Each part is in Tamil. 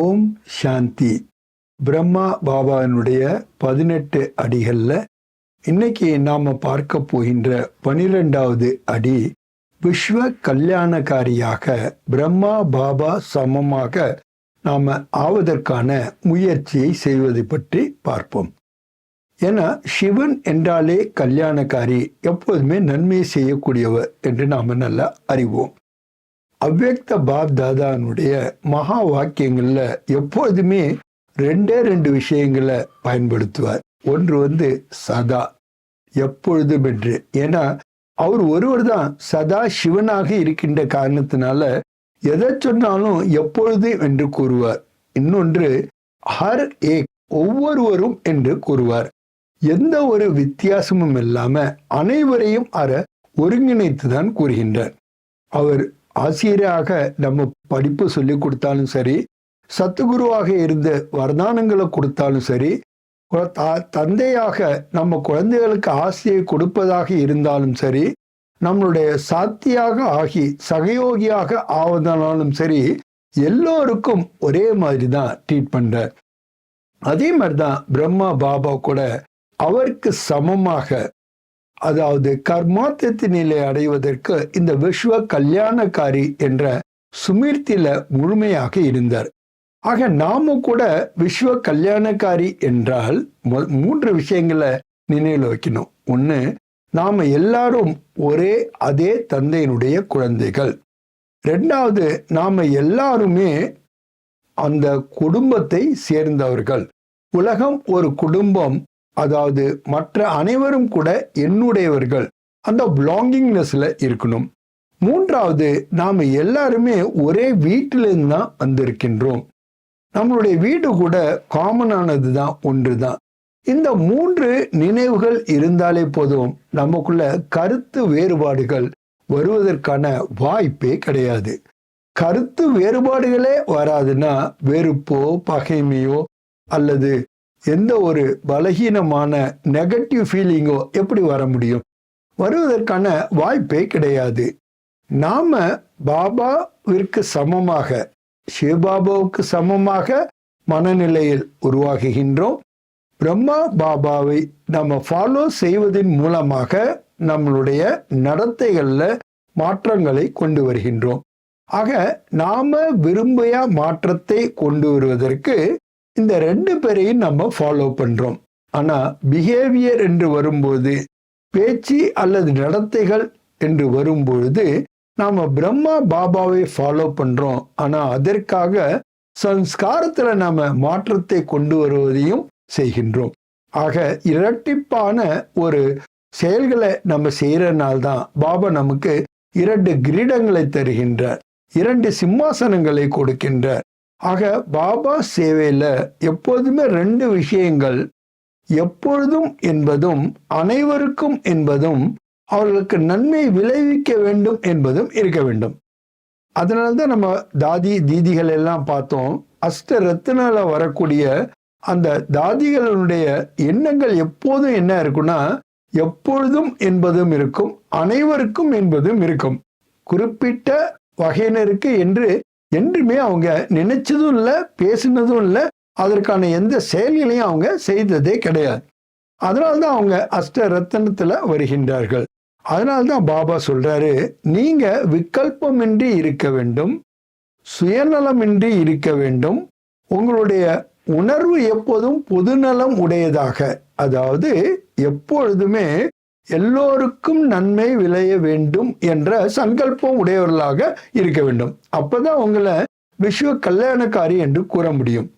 ஓம் சாந்தி. பிரம்மா பாபாவினுடைய பதினெட்டு அடிகளில் இன்னைக்கு நாம் பார்க்க போகின்ற பனிரெண்டாவது அடி விஸ்வ கல்யாணக்காரியாக பிரம்மா பாபா சமமாக நாம் ஆவதற்கான முயற்சியை செய்வது பற்றி பார்ப்போம். ஏன்னா சிவன் என்றாலே கல்யாணக்காரி எப்போதுமே நன்மை செய்யக்கூடியவர் என்று நாம் நல்லா அறிவோம். அவ்வக்த பாப் தாதானுடைய மகா வாக்கியங்களில் எப்போதுமே ரெண்டே ரெண்டு விஷயங்களை பயன்படுத்துவார். ஒன்று வந்து சதா எப்பொழுதும் என்று. ஏன்னா அவர் ஒருவர் தான் சதா சிவனாக இருக்கின்ற காரணத்தினால எதை சொன்னாலும் எப்பொழுது என்று கூறுவார். இன்னொன்று ஹர் ஏக் ஒவ்வொருவரும் என்று கூறுவார். எந்த ஒரு வித்தியாசமும் இல்லாம அனைவரையும் அற ஒருங்கிணைத்து தான் கூறுகின்றார். அவர் ஆசிரியராக நம்ம படிப்பு சொல்லி கொடுத்தாலும் சரி சத்துகுருவாக இருந்து வரதானங்களை கொடுத்தாலும் சரி தந்தையாக நம்ம குழந்தைகளுக்கு ஆசையை கொடுப்பதாக இருந்தாலும் சரி நம்மளுடைய சாத்தியாக ஆகி சகயோகியாக ஆவதனாலும் சரி எல்லோருக்கும் ஒரே மாதிரி தான் ட்ரீட் பண்றார் அதே மாதிரி தான் பிரம்மா பாபா கூட அவருக்கு சமமாக அதாவது கர்மாத்தத்து நிலை அடைவதற்கு இந்த விஸ்வ கல்யாணக்காரி என்ற சுமீர்த்தியில முழுமையாக இருந்தார். ஆக நாம கூட விஸ்வ கல்யாணக்காரி என்றால் மூன்று விஷயங்களை நினைவில் வைக்கணும். ஒன்று நாம எல்லாரும் ஒரே அதே தந்தையினுடைய குழந்தைகள். ரெண்டாவது நாம எல்லாருமே அந்த குடும்பத்தை சேர்ந்தவர்கள். உலகம் ஒரு குடும்பம் அதாவது மற்ற அனைவரும் கூட என்னுடையவர்கள். அந்த பிலாங்கிங்னஸ்ல இருக்கணும். மூன்றாவது நாம் எல்லாருமே ஒரே வீட்டிலிருந்து தான் வந்திருக்கின்றோம். நம்மளுடைய வீடு கூட காமனானது தான் ஒன்று தான் இந்த மூன்று நினைவுகள் இருந்தாலே போதும் நமக்குள்ள கருத்து வேறுபாடுகள் வருவதற்கான வாய்ப்பே கிடையாது. கருத்து வேறுபாடுகளே வராதுன்னா வெறுப்போ பகைமையோ அல்லது எந்த ஒரு பலகீனமான நெகட்டிவ் ஃபீலிங்கோ எப்படி வர முடியும்? வருவதற்கான வாய்ப்பே கிடையாது. நாம பாபாவிற்கு சமமாக சிவபாபாவுக்கு சமமாக மனநிலையில் உருவாகுகின்றோம். பிரம்மா பாபாவை நம்ம ஃபாலோ செய்வதன் மூலமாக நம்மளுடைய நடத்தைகளில் மாற்றங்களை கொண்டு வருகின்றோம். ஆக நாம விரும்பிய மாற்றத்தை கொண்டு வருவதற்கு இந்த ரெண்டு பேரையும் நம்ம ஃபாலோ பண்ணுறோம் ஆனால் பிஹேவியர் என்று வரும்போது பேச்சு அல்லது நடத்தைகள் என்று வரும்பொழுது நாம் பிரம்மா பாபாவை ஃபாலோ பண்ணுறோம் ஆனால் அதற்காக சம்ஸ்காரத்தில் நாம் மாற்றத்தை கொண்டு வருவதையும் செய்கின்றோம். ஆக இரட்டிப்பான ஒரு செயல்களை நம்ம செய்கிறனால்தான் பாபா நமக்கு இரண்டு கிரீடங்களை தருகின்றார். இரண்டு சிம்மாசனங்களை கொடுக்கின்றார். ஆக பாபா சேவையில் எப்போதுமே ரெண்டு விஷயங்கள். எப்பொழுதும் என்பதும் அனைவருக்கும் என்பதும் அவர்களுக்கு நன்மை விளைவிக்க வேண்டும் என்பதும் இருக்க வேண்டும். அதனால்தான் நம்ம தாதி தீதிகள் எல்லாம் பார்த்தோம். அஷ்ட ரத்தினால வரக்கூடிய அந்த தாதிகளுடைய எண்ணங்கள் எப்போதும் என்ன இருக்குன்னா எப்பொழுதும் என்பதும் இருக்கும் அனைவருக்கும் என்பதும் இருக்கும். குறிப்பிட்ட வகையினருக்கு என்று என்றுமே அவங்க நினைச்சதும் இல்லை பேசினதும் இல்லை. அதற்கான எந்த செயல்களையும் அவங்க செய்ததே கிடையாது. அதனால்தான் அவங்க அஷ்ட ரத்தனத்தில் வருகின்றார்கள். அதனால்தான் பாபா சொல்றாரு நீங்க விக்கல்பமின்றி இருக்க வேண்டும் சுயநலமின்றி இருக்க வேண்டும். உங்களுடைய உணர்வு எப்போதும் பொதுநலம் உடையதாக அதாவது எப்பொழுதுமே எல்லோருக்கும் நன்மை விளைய வேண்டும் என்ற சங்கல்பம் உடையவர்களாக இருக்க வேண்டும். அப்பதான் உங்களை விஸ்வ கல்யாணக்காரி என்று கூற முடியும்.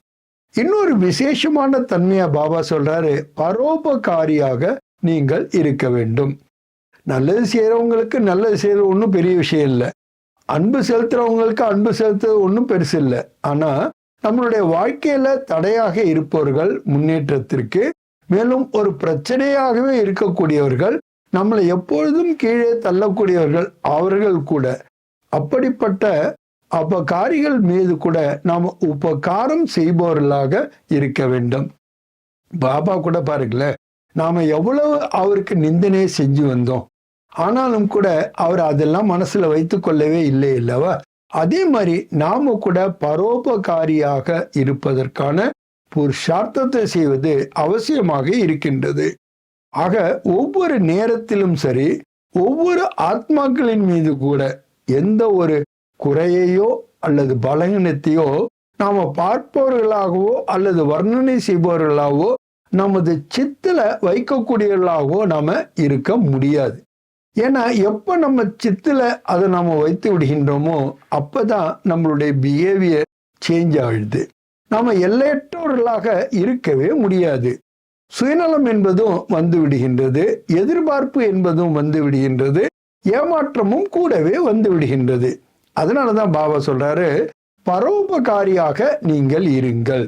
இன்னொரு விசேஷமான தன்மையா பாபா சொல்றாரு பரோபகாரியாக நீங்கள் இருக்க வேண்டும். நல்லது செய்யறவங்களுக்கு நல்லது செய்யறது ஒன்றும் பெரிய விஷயம் இல்லை. அன்பு செலுத்துறவங்களுக்கு அன்பு செலுத்துறது ஒன்றும் பெருசு இல்லை. ஆனா நம்மளுடைய வாழ்க்கையில தடையாக இருப்பவர்கள் முன்னேற்றத்திற்கு மேலும் ஒரு பிரச்சனையாகவே இருக்கக்கூடியவர்கள் நம்மளை எப்பொழுதும் கீழே தள்ளக்கூடியவர்கள் அவர்கள் கூட. அப்படிப்பட்ட அபகாரிகள் மீது கூட நாம் உபகாரம் செய்பவர்களாக இருக்க வேண்டும். பாபா கூட பாருங்களேன் நாம் எவ்வளவு அவருக்கு நிந்தனையை செஞ்சு வந்தோம். ஆனாலும் கூட அவர் அதெல்லாம் மனசில் வைத்து கொள்ளவே இல்லை இல்லவா அதே மாதிரி நாம கூட பரோபகாரியாக இருப்பதற்கான புருஷார்த்தத்தை செய்வது அவசியமாக இருக்கின்றது. ஆக ஒவ்வொரு நேரத்திலும் சரி ஒவ்வொரு ஆத்மாக்களின் மீது கூட எந்த ஒரு குறையையோ அல்லது பலகீனத்தையோ நாம பார்ப்பவர்களாகவோ அல்லது வர்ணனை செய்பவர்களாகவோ நமது சித்தில வைக்கக்கூடியவர்களாகவோ நாம இருக்க முடியாது. ஏன்னா எப்ப நம்ம சித்தில் அதை நாம வைத்து விடுகின்றோமோ அப்பதான் நம்மளுடைய பிஹேவியர் சேஞ்ச் ஆகுது. நாம எல்லையற்றவர்களாக இருக்கவே முடியாது. சுயநலம் என்பதும் வந்து விடுகின்றது எதிர்பார்ப்பு என்பதும் வந்து விடுகின்றது ஏமாற்றமும் கூடவே வந்து விடுகின்றது. அதனாலதான் பாபா சொல்றாரு பரோபகாரியாக நீங்கள் இருங்கள்.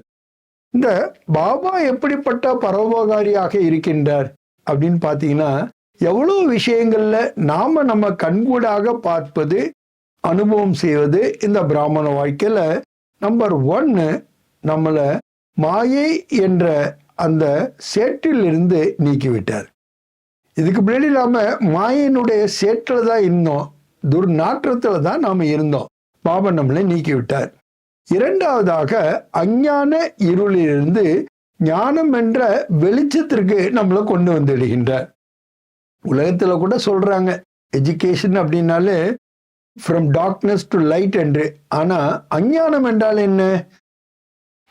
இந்த பாபா எப்படிப்பட்ட பரோபகாரியாக இருக்கின்றார் அப்படின்னு பார்த்தீங்கன்னா எவ்வளோ விஷயங்கள்ல நாம நம்ம கண்கூடாக பார்ப்பது அனுபவம் செய்வது இந்த பிராமண வாழ்க்கையில நம்பர் ஒன்னு நம்மளை மாயை என்ற அந்த சேற்றிலிருந்து நீக்கிவிட்டார். இதுக்கு முன்னாடி நாம மாயினுடைய சேற்றில் தான் இருந்தோம். துர்நாற்றத்தில் தான் நாம் இருந்தோம். பாபா நம்மளை நீக்கிவிட்டார். இரண்டாவதாக அஞ்ஞான இருளிலிருந்து ஞானம் என்ற வெளிச்சத்திற்கு நம்மளை கொண்டு வந்துடுகின்றார். உலகத்தில் கூட சொல்றாங்க எஜுகேஷன் அப்படின்னாலே ஃப்ரம் டார்க்னஸ் டு லைட் என்று. ஆனால் அஞ்ஞானம் என்றால் என்ன?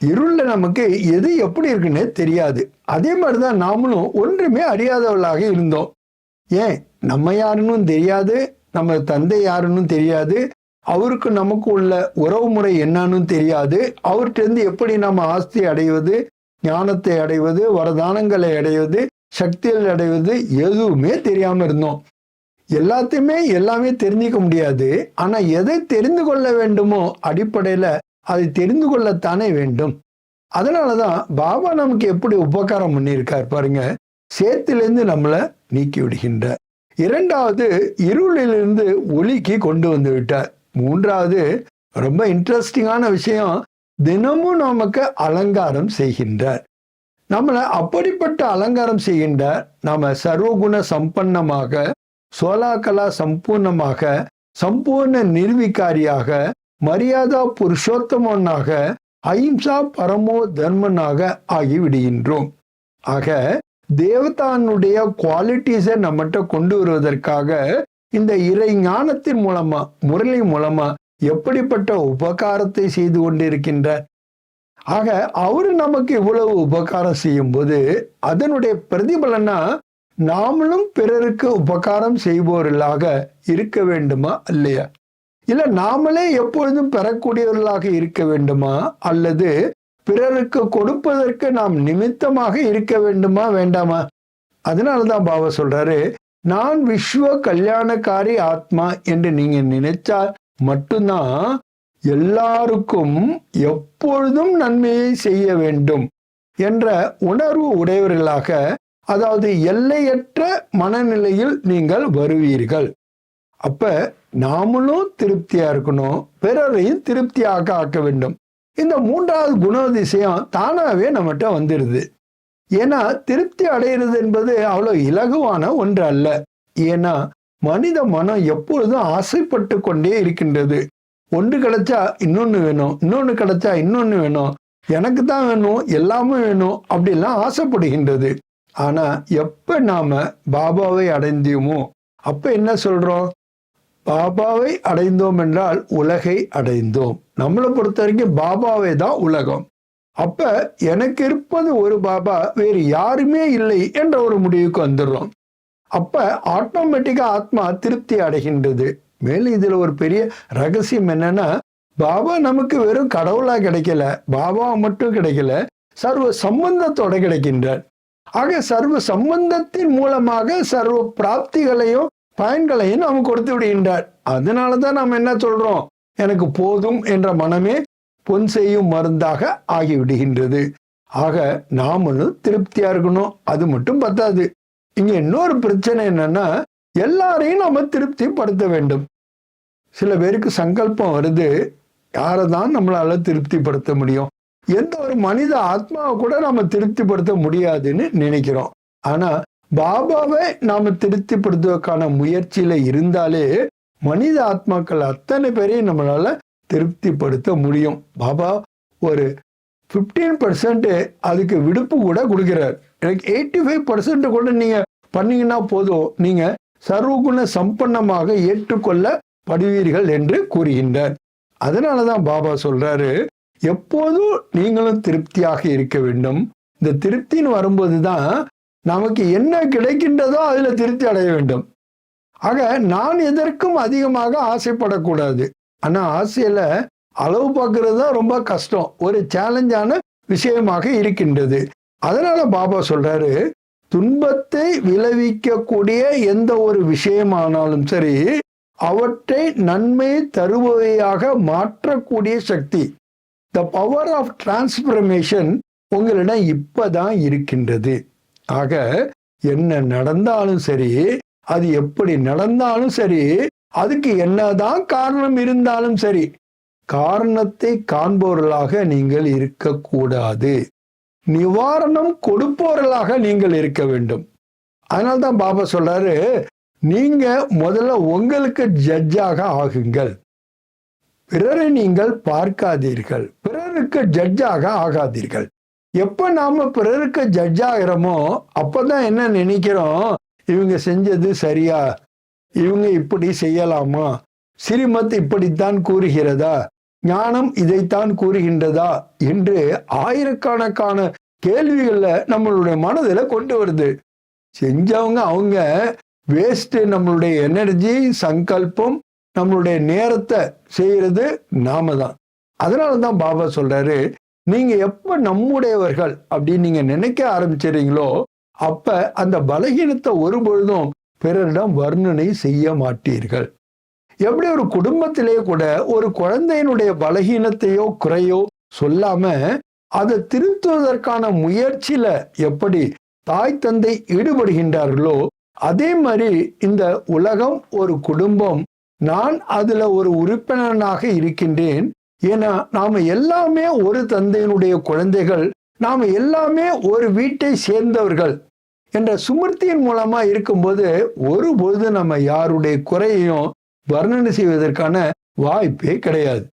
இருள்ல நமக்கு எது எப்படி இருக்குன்னு தெரியாது. அதே மாதிரிதான் நாமளும் ஒன்றுமே அறியாதவர்களாக இருந்தோம். ஏன்? நம்ம யாருன்னு தெரியாது நம்ம தந்தை யாருன்னு தெரியாது அவருக்கு நமக்கு உள்ள உறவு முறை என்னன்னு தெரியாது. அவர்கிட்ட எப்படி நம்ம ஆஸ்தி அடைவது ஞானத்தை அடைவது வரதானங்களை அடைவது சக்திகள் அடைவது எதுவுமே தெரியாம இருந்தோம். எல்லாத்தையுமே எல்லாமே தெரிஞ்சுக்க முடியாது. ஆனா எதை தெரிந்து கொள்ள வேண்டுமோ அடிப்படையில அதை தெரிந்து கொள்ளத்தானே வேண்டும். அதனாலதான் பாபா நமக்கு எப்படி உபகாரம் பண்ணியிருக்கார் பாருங்க. சேத்திலிருந்து நம்மளை நீக்கி விடுகின்றார். இரண்டாவது இருளிலிருந்து ஒளிக்கு கொண்டு வந்து விட்டார். மூன்றாவது ரொம்ப இன்ட்ரெஸ்டிங்கான விஷயம் தினமும் நமக்கு அலங்காரம் செய்கின்றார். நம்மளை அப்படிப்பட்ட அலங்காரம் செய்கின்றார். நாம சர்வகுண சம்பன்னமாக சோலாக்கலா சம்பூர்ணமாக சம்பூர்ண நிர்விகாரியாக மரியாதா புருஷோத்தமனாக அஹிம்சா பரமோ தர்மனாக ஆகிவிடுகின்றோம். ஆக தேவதானுடைய குவாலிட்டிஸை நம்மகிட்ட கொண்டு வருவதற்காக இந்த இறை ஞானத்தின் மூலமா முரளி மூலமா எப்படிப்பட்ட உபகாரத்தை செய்து கொண்டிருக்கின்றார் ஆக அவரு நமக்கு இவ்வளவு உபகாரம் செய்யும் போது அதனுடைய பிரதிபலனா நாமளும் பிறருக்கு உபகாரம் செய்பவர்களாக இருக்க வேண்டுமா இல்லையா? இல்ல நாமளே எப்பொழுதும் பெறக்கூடியவர்களாக இருக்க வேண்டுமா? அல்லது பிறருக்கு கொடுப்பதற்கு நாம் நிமித்தமாக இருக்க வேண்டுமா வேண்டாமா? அதனாலதான் பாபா சொல்றாரு நான் விஸ்வ கல்யாணக்காரி ஆத்மா என்று நீங்க நினைச்சா மட்டும்தான் எல்லாருக்கும் எப்பொழுதும் நன்மையை செய்ய வேண்டும் என்ற உணர்வு உடையவர்களாக அதாவது எல்லையற்ற மனநிலையில் நீங்கள் வருவீர்கள். அப்ப நாமளும் திருப்தியா இருக்கணும் பிறரையும் திருப்தியாக ஆக்க வேண்டும். இந்த மூன்றாவது குணாதிசயம் தானாவே நம்மகிட்ட வந்துடுது ஏன்னா திருப்தி அடைகிறது என்பது அவ்வளோ இலகுவான ஒன்று அல்ல. ஏன்னா மனித மனம் எப்பொழுதும் ஆசைப்பட்டு கொண்டே இருக்கின்றது. ஒன்று கிடைச்சா இன்னொன்று வேணும் இன்னொன்று கிடைச்சா இன்னொன்று வேணும். எனக்கு தான் வேணும் எல்லாமே வேணும் அப்படிலாம் ஆசைப்படுகின்றது. ஆனா எப்ப நாம பாபாவை அடைந்தியுமோ அப்ப என்ன சொல்றோம்? பாபாவை அடைந்தோம் என்றால் உலகை அடைந்தோம். நம்மளை பொறுத்த வரைக்கும் பாபாவே தான் உலகம். அப்ப எனக்கு இருப்பது ஒரு பாபா வேறு யாருமே இல்லை என்ற ஒரு முடிவுக்கு வந்துடுறோம். அப்ப ஆட்டோமேட்டிக்கா ஆத்மா திருப்தி அடைகின்றது. மேலும் இதுல ஒரு பெரிய ரகசியம் என்னன்னா பாபா நமக்கு வெறும் கடவுளா கிடைக்கல பாபா மட்டும் கிடைக்கல சர்வ சம்பந்தத்தோட கிடைக்கின்றார். ஆக சர்வ சம்பந்தத்தின் மூலமாக சர்வ பிராப்திகளையும் பயன்களையும் நாம் கொடுத்து விடுகின்றார். அதனாலதான் நாம் என்ன சொல்றோம்? எனக்கு போதும் என்ற மனமே பொன் செய்யும் மருந்தாக ஆகிவிடுகின்றது. ஆக நாமளும் திருப்தியா இருக்கணும். அது மட்டும் பத்தாது. இங்க இன்னொரு பிரச்சனை என்னன்னா எல்லாரையும் நம்ம திருப்திப்படுத்த வேண்டும். சில பேருக்கு சங்கல்பம் வருது. யாரை தான் நம்மளால திருப்திப்படுத்த முடியும்? எந்த ஒரு மனித ஆத்மாவை கூட நம்ம திருப்திப்படுத்த முடியாதுன்னு நினைக்கிறோம். ஆனா பாபாவை நாம திருப்திப்படுத்துவதற்கான முயற்சியில இருந்தாலே மனித ஆத்மாக்கள் அத்தனை பேரையும் நம்மளால திருப்திப்படுத்த முடியும். பாபா ஒரு ஃபிஃப்டீன் பர்சன்ட் அதுக்கு விடுப்பு கூட கொடுக்கிறார். எனக்கு எயிட்டி ஃபைவ் பர்சன்ட் கூட நீங்க பண்ணீங்கன்னா போதும். நீங்க சர்வகுண சம்பன்னமாக ஏற்றுக்கொள்ள படுவீர்கள் என்று கூறுகின்றார். அதனால தான் பாபா சொல்றாரு எப்போதும் நீங்களும் திருப்தியாக இருக்க வேண்டும். இந்த திருப்தின்னு வரும்போது தான் நமக்கு என்ன கிடைக்கின்றதோ அதில் திருப்தி அடைய வேண்டும். ஆக நான் எதற்கும் அதிகமாக ஆசைப்படக்கூடாது. ஆனால் ஆசையில் அளவு பார்க்கறது தான் ரொம்ப கஷ்டம். ஒரு சேலஞ்சான விஷயமாக இருக்கின்றது. அதனால பாபா சொல்றாரு துன்பத்தை விளைவிக்கக்கூடிய எந்த ஒரு விஷயமானாலும் சரி அவற்றை நன்மை தருபவையாக மாற்றக்கூடிய சக்தி த பவர் ஆஃப் டிரான்ஸ்பர்மேஷன் உங்களிடம் இப்பதான் இருக்கின்றது. ஆக என்ன நடந்தாலும் சரி அது எப்படி நடந்தாலும் சரி அதுக்கு என்னதான் காரணம் இருந்தாலும் சரி காரணத்தை காண்பவர்களாக நீங்கள் இருக்கக்கூடாது. நிவாரணம் கொடுப்பவர்களாக நீங்கள் இருக்க வேண்டும். அதனால தான் பாபா சொல்றாரு நீங்க முதல்ல உங்களுக்கு ஜட்ஜாக ஆகுங்கள். பிறரை நீங்கள் பார்க்காதீர்கள். பிறருக்கு ஜட்ஜாக ஆகாதீர்கள். எப்போ நாம பிறருக்கு ஜட்ஜ் ஆகிறோமோ அப்பதான் என்ன நினைக்கிறோம்? இவங்க செஞ்சது சரியா? இவங்க இப்படி செய்யலாமா? சிறுமத் இப்படித்தான் கூறுகிறதா? ஞானம் இதைத்தான் கூறுகின்றதா? என்று ஆயிரக்கணக்கான கேள்விகளில் நம்மளுடைய மனதில் கொண்டு வருது. செஞ்சவங்க அவங்க வேஸ்ட்டு நம்மளுடைய எனர்ஜி சங்கல்பம் நம்மளுடைய நேரத்தை செய்கிறது நாம தான் அதனால தான் பாபா சொல்கிறாரு நீங்க எப்ப நம்முடையவர்கள் அப்படின்னு நீங்க நினைக்க ஆரம்பிச்சிடுறீங்களோ அப்ப அந்த பலகீனத்தை ஒரு பொழுதும் பிறரிடம் வர்ணனை செய்ய மாட்டீர்கள். எப்படி ஒரு குடும்பத்திலே கூட ஒரு குழந்தையினுடைய பலகீனத்தையோ குறையோ சொல்லாம அதை திருத்துவதற்கான முயற்சியில எப்படி தாய் தந்தை ஈடுபடுகின்றார்களோ அதே மாதிரி இந்த உலகம் ஒரு குடும்பம் நான் அதுல ஒரு உறுப்பினனாக இருக்கின்றேன். ஏன்னா நாம எல்லாமே ஒரு தந்தையினுடைய குழந்தைகள் நாம எல்லாமே ஒரு வீட்டை சேர்ந்தவர்கள் என்ற சுமர்த்தியின் மூலமா இருக்கும்போது ஒருபொழுது நம்ம யாருடைய குறையையும் வர்ணனை செய்வதற்கான வாய்ப்பே கிடையாது.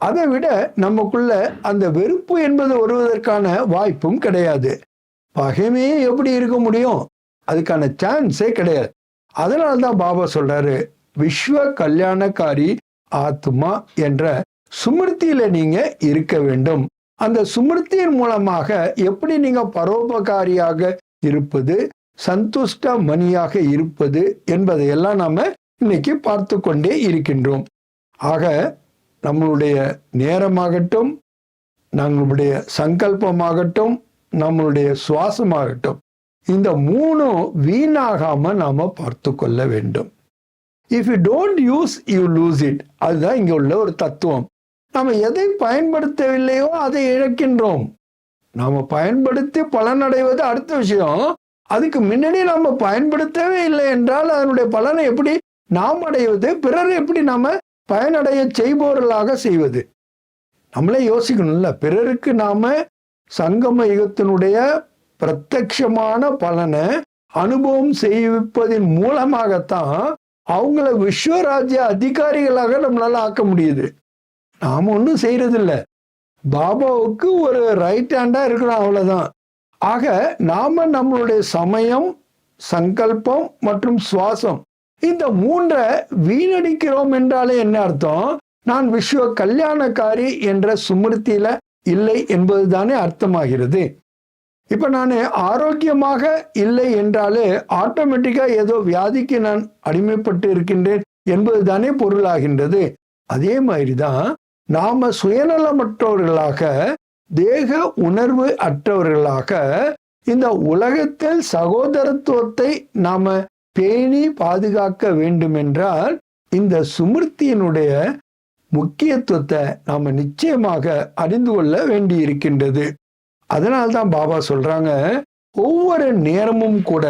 அதை விட நமக்குள்ள அந்த வெறுப்பு என்பது வருவதற்கான வாய்ப்பும் கிடையாது. பகைமையே எப்படி இருக்க முடியும்? அதுக்கான சான்ஸே கிடையாது. அதனால தான் பாபா சொல்றாரு விஸ்வ கல்யாணக்காரி ஆத்மா என்ற சுமிருத்தியில நீங்க இருக்க வேண்டும். அந்த சுமிருத்தியின் மூலமாக எப்படி நீங்க பரோபகாரியாக இருப்பது சந்துஷ்ட மணியாக இருப்பது என்பதையெல்லாம் நாம இன்னைக்கு பார்த்து கொண்டே இருக்கின்றோம். ஆக நம்மளுடைய நேரமாகட்டும் நம்மளுடைய சங்கல்பமாகட்டும் நம்மளுடைய சுவாசமாகட்டும் இந்த மூணும் வீணாகாம நாம பார்த்து கொள்ள வேண்டும். If you don't use you lose it அதுதான் இங்க உள்ள ஒரு தத்துவம். நம்ம எதை பயன்படுத்தவில்லையோ அதை இழக்கின்றோம். நாம் பயன்படுத்தி பலனடைவது அடுத்த விஷயம். அதுக்கு முன்னாடி நாம் பயன்படுத்தவே இல்லை என்றால் அதனுடைய பலனை எப்படி நாம் அடைவது பிறர் எப்படி நாம் பயனடைய செய்பவர்களாக செய்வது? நம்மளே யோசிக்கணும்ல. பிறருக்கு நாம் சங்கம யுகத்தினுடைய பிரத்யமான பலனை அனுபவம் செய்விப்பதன் மூலமாகத்தான் அவங்கள விஸ்வராஜ்ய அதிகாரிகளாக நம்மளால ஆக்க முடியுது. நாம் ஒன்றும் செய்யறதில்ல. பாபாவுக்கு ஒரு ரைட் ஹேண்டாக இருக்கிறோம் அவ்வளோதான் ஆக நாம் நம்மளுடைய சமயம் சங்கல்பம் மற்றும் சுவாசம் இந்த மூன்றை வீணடிக்கிறோம் என்றாலே என்ன அர்த்தம்? நான் விஸ்வ கல்யாணக்காரி என்ற சுமிருத்தியில இல்லை என்பது தானே அர்த்தமாகிறது. இப்ப நான் ஆரோக்கியமாக இல்லை என்றாலே ஆட்டோமேட்டிக்கா ஏதோ வியாதிக்கு நான் அடிமைப்பட்டு இருக்கின்றேன் என்பது தானே பொருளாகின்றது. அதே மாதிரிதான் நாம சுயநலமற்றவர்களாக தேக உணர்வு அற்றவர்களாக இந்த உலகத்தில் சகோதரத்துவத்தை நாம பேணி பாதுகாக்க வேண்டுமென்றால் இந்த சுமிருத்தியினுடைய முக்கியத்துவத்தை நாம நிச்சயமாக அறிந்து கொள்ள வேண்டி இருக்கின்றது அதனால்தான் பாபா சொல்றாங்க ஒவ்வொரு நேரமும் கூட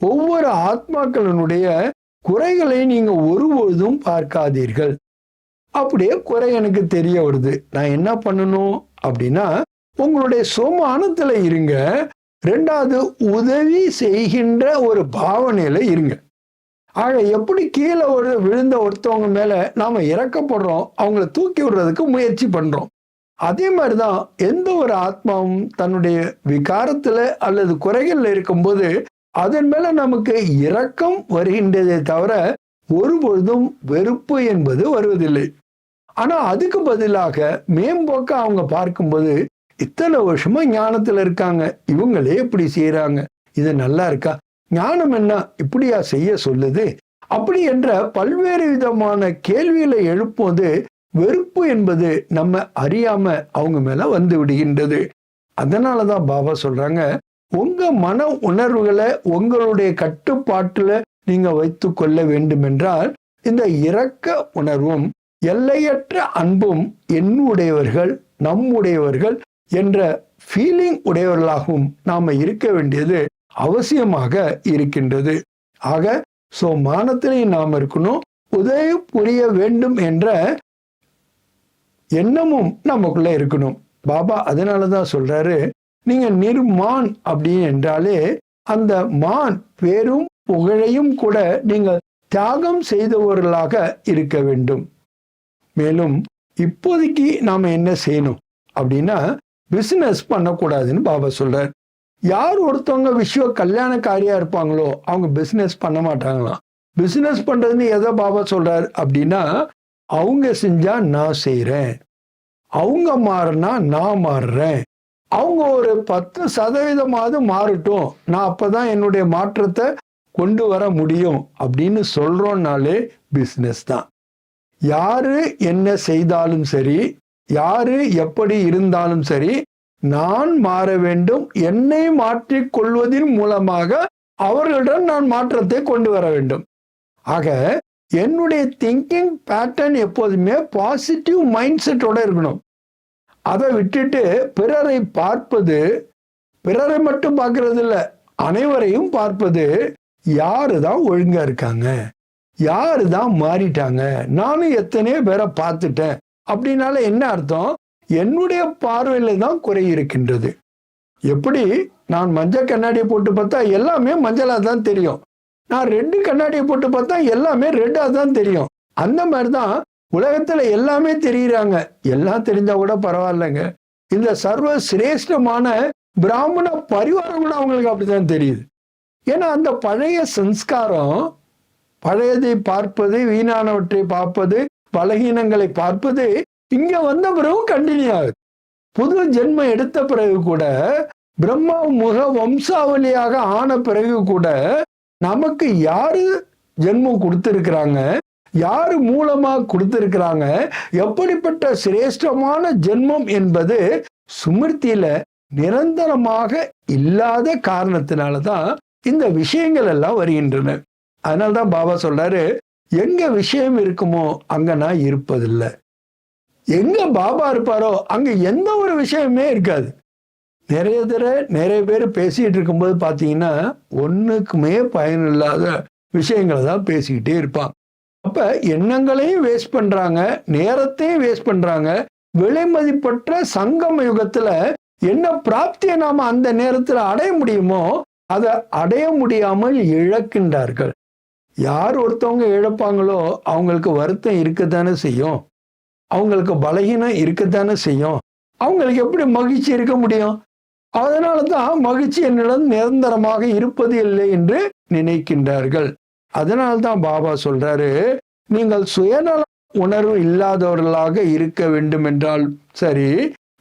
ஒவ்வொரு ஆத்மாக்களினுடைய குறைகளை நீங்க ஒருபொழுதும் பார்க்காதீர்கள். அப்படியே குறை எனக்கு தெரிய வருது. நான் என்ன பண்ணணும் அப்படின்னா உங்களுடைய சோமானத்துல இருங்க. ரெண்டாவது உதவி செய்கின்ற ஒரு பாவனையில் இருங்க. ஆக எப்படி கீழே ஒரு விழுந்த ஒருத்தவங்க மேலே நாம் இறக்கப்படுறோம் அவங்கள தூக்கி விடுறதுக்கு முயற்சி பண்ணுறோம் அதே மாதிரி தான் எந்த ஒரு ஆத்மாவும் தன்னுடைய விகாரத்தில் அல்லது குறைகளில் இருக்கும்போது அதன் மேலே நமக்கு இரக்கம் வருகின்றதே தவிர ஒருபொழுதும் வெறுப்பு என்பது வருவதில்லை. ஆனால் அதுக்கு பதிலாக மேம்போக்க அவங்க பார்க்கும்போது இத்தனை வருஷமா ஞானத்தில் இருக்காங்க. இவங்களே இப்படி செய்கிறாங்க இது நல்லா இருக்கா? ஞானம் என்ன? இப்படியா செய்ய சொல்லுது. அப்படி என்ற பல்வேறு விதமான கேள்விகளை எழுப்புவது வெறுப்பு என்பது நம்ம அறியாம அவங்க மேல வந்து விடுகின்றது. அதனாலதான் பாபா சொல்றாங்க உங்க மன உணர்வுகளை உங்களுடைய கட்டுப்பாட்டுல நீங்க வைத்து கொள்ள வேண்டும் என்றால் இந்த இரக்க உணர்வும் எல்லையற்ற அன்பும் என்னுடையவர்கள் நம்முடையவர்கள் என்ற ஃபீலிங் உடையவர்களாகவும் நாம் இருக்க வேண்டியது அவசியமாக இருக்கின்றது. ஆக சோ மானத்திலையும் நாம் இருக்கணும் உதவி புரிய வேண்டும் என்ற எண்ணமும் நமக்குள்ள இருக்கணும். பாபா அதனால தான் சொல்றாரு நீங்க நிர்மான் அப்படின்னு என்றாலே அந்த மான் பேரும் புகழையும் கூட நீங்கள் தியாகம் செய்தவர்களாக இருக்க வேண்டும். மேலும் இப்போதைக்கு நாம் என்ன செய்யணும் அப்படின்னா பிஸ்னஸ் பண்ணக்கூடாதுன்னு பாபா சொல்றார். யார் ஒருத்தவங்க விஸ்வ கல்யாணக்காரியா இருப்பாங்களோ அவங்க பிஸ்னஸ் பண்ண மாட்டாங்களாம் பிஸ்னஸ் பண்றதுன்னு எதை பாபா சொல்கிறார் அப்படின்னா அவங்க செஞ்சா நான் செய்கிறேன் அவங்க மாறினா நான் மாறுறேன். அவங்க ஒரு பத்து சதவீதமாவது மாறட்டும். நான் அப்பதான் என்னுடைய மாற்றத்தை கொண்டு வர முடியும் அப்படின்னு சொல்றோம்னாலே பிஸ்னஸ் தான். யாரு என்ன செய்தாலும் சரி யாரு எப்படி இருந்தாலும் சரி நான் மாற வேண்டும் என்னை மாற்றிக் கொள்வதன் மூலமாக அவர்களிடம் நான் மாற்றத்தை கொண்டு வர வேண்டும். ஆக என்னுடைய திங்கிங் பேட்டர்ன் எப்போதுமே பாசிட்டிவ் மைண்ட் செட்டோட இருக்கணும். அதை விட்டுட்டு பிறரை பார்ப்பது பிறரை மட்டும் பார்க்கறது இல்லை அனைவரையும் பார்ப்பது யாரு தான் ஒழுங்கா இருக்காங்க? யாரு தான் மாறிட்டாங்க? நானும் எத்தனையோ பேரை பார்த்துட்டேன். அப்படின்னால என்ன அர்த்தம்? என்னுடைய பார்வையில தான் குறை இருக்கின்றது. எப்படி? நான் மஞ்சள் கண்ணாடியை போட்டு பார்த்தா எல்லாமே மஞ்சளா தான் தெரியும். நான் ரெட்டு கண்ணாடியை போட்டு பார்த்தா எல்லாமே ரெட்டா தான் தெரியும். அந்த மாதிரி தான் உலகத்துல எல்லாமே தெரியுறாங்க. எல்லாம் தெரிஞ்சா கூட பரவாயில்லைங்க. இந்த சர்வ சிரேஷ்டமான பிராமண பரிவாரம் கூட அவங்களுக்கு அப்படித்தான் தெரியுது. ஏன்னா அந்த பழைய சம்ஸ்காரம் பழையதை பார்ப்பது வீணானவற்றை பார்ப்பது பலகீனங்களை பார்ப்பது இங்க வந்த பிறகு கண்டினியூ ஆகுது. புது ஜென்மம் எடுத்த பிறகு கூட பிரம்மா முக வம்சாவளியாக ஆன பிறகு கூட நமக்கு யாரு ஜென்மம் கொடுத்திருக்கிறாங்க? யாரு மூலமா கொடுத்திருக்கிறாங்க? எப்படிப்பட்ட சிரேஷ்டமான ஜென்மம் என்பது சுமிருத்தியில நிரந்தரமாக இல்லாத காரணத்தினாலதான் இந்த விஷயங்கள் எல்லாம் வருகின்றன. அதனால்தான் பாபா சொல்றாரு எங்க விஷயம் இருக்குமோ அங்க நான் இருப்பதில்லை. எங்க பாபா இருப்பாரோ அங்க எந்த ஒரு விஷயமே இருக்காது. நிறைய தடவை நிறைய பேர் பேசிகிட்டு இருக்கும்போது பார்த்தீங்கன்னா ஒன்றுக்குமே பயனில்லாத விஷயங்களை தான் பேசிக்கிட்டே இருப்பாங்க அப்போ எண்ணங்களையும் வேஸ்ட் பண்ணுறாங்க நேரத்தையும் வேஸ்ட் பண்ணுறாங்க விலை மதிப்பற்ற சங்கம யுகத்தில் என்ன பிராப்தியை நாம் அந்த நேரத்தில் அடைய முடியுமோ அதை அடைய முடியாமல் இழக்கின்றார்கள். யார் ஒருத்தவங்க இழப்பாங்களோ அவங்களுக்கு வருத்தம் இருக்கத்தானே செய்யும். அவங்களுக்கு பலகீனம் இருக்கத்தானே செய்யும். அவங்களுக்கு எப்படி மகிழ்ச்சி இருக்க முடியும்? அதனால தான் மகிழ்ச்சி என்னிடம் நிரந்தரமாக இருப்பது இல்லை என்று நினைக்கின்றார்கள். அதனால்தான் பாபா சொல்றாரு நீங்கள் சுயநல உணர்வு இல்லாதவர்களாக இருக்க வேண்டும் என்றால் சரி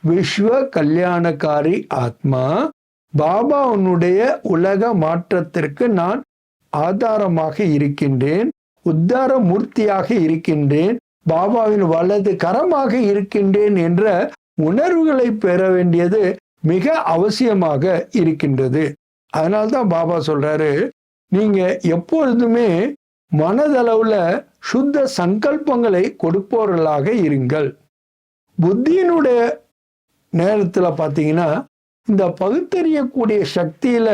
விஸ்வ கல்யாணக்காரி ஆத்மா பாபா உன்னுடைய உலக மாற்றத்திற்கு நான் ஆதாரமாக இருக்கின்றேன் உத்தார மூர்த்தியாக இருக்கின்றேன் பாபாவின் வலது கரமாக இருக்கின்றேன் என்ற உணர்வுகளை பெற வேண்டியது மிக அவசியமாக இருக்கின்றது. அதனால்தான் பாபா சொல்றாரு நீங்க எப்பொழுதுமே மனதளவுல சுத்த சங்கல்பங்களை கொடுப்பவர்களாக இருங்கள். புத்தியினுடைய நேரத்தில் பார்த்தீங்கன்னா இந்த பகுத்தறியக்கூடிய சக்தியில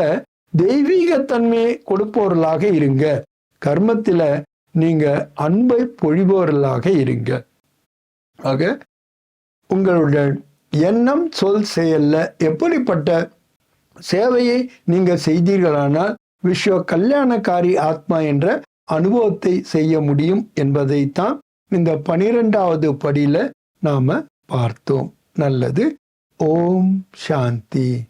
தெய்வீகத்தன்மையை கொடுப்பவர்களாக இருங்க. கர்மத்தில் நீங்க அன்பை பொழிபவர்களாக இருங்க. ஆக உங்களோட எண்ணம் சொல் செயல்ல எப்படிப்பட்ட சேவையை நீங்க செய்தீர்களானால் விஸ்வ கல்யாணக்காரி ஆத்மா என்ற அனுபவத்தை செய்ய முடியும் என்பதைத்தான் இந்த பனிரெண்டாவது படியில நாம பார்த்தோம். நல்லது. ஓம் சாந்தி.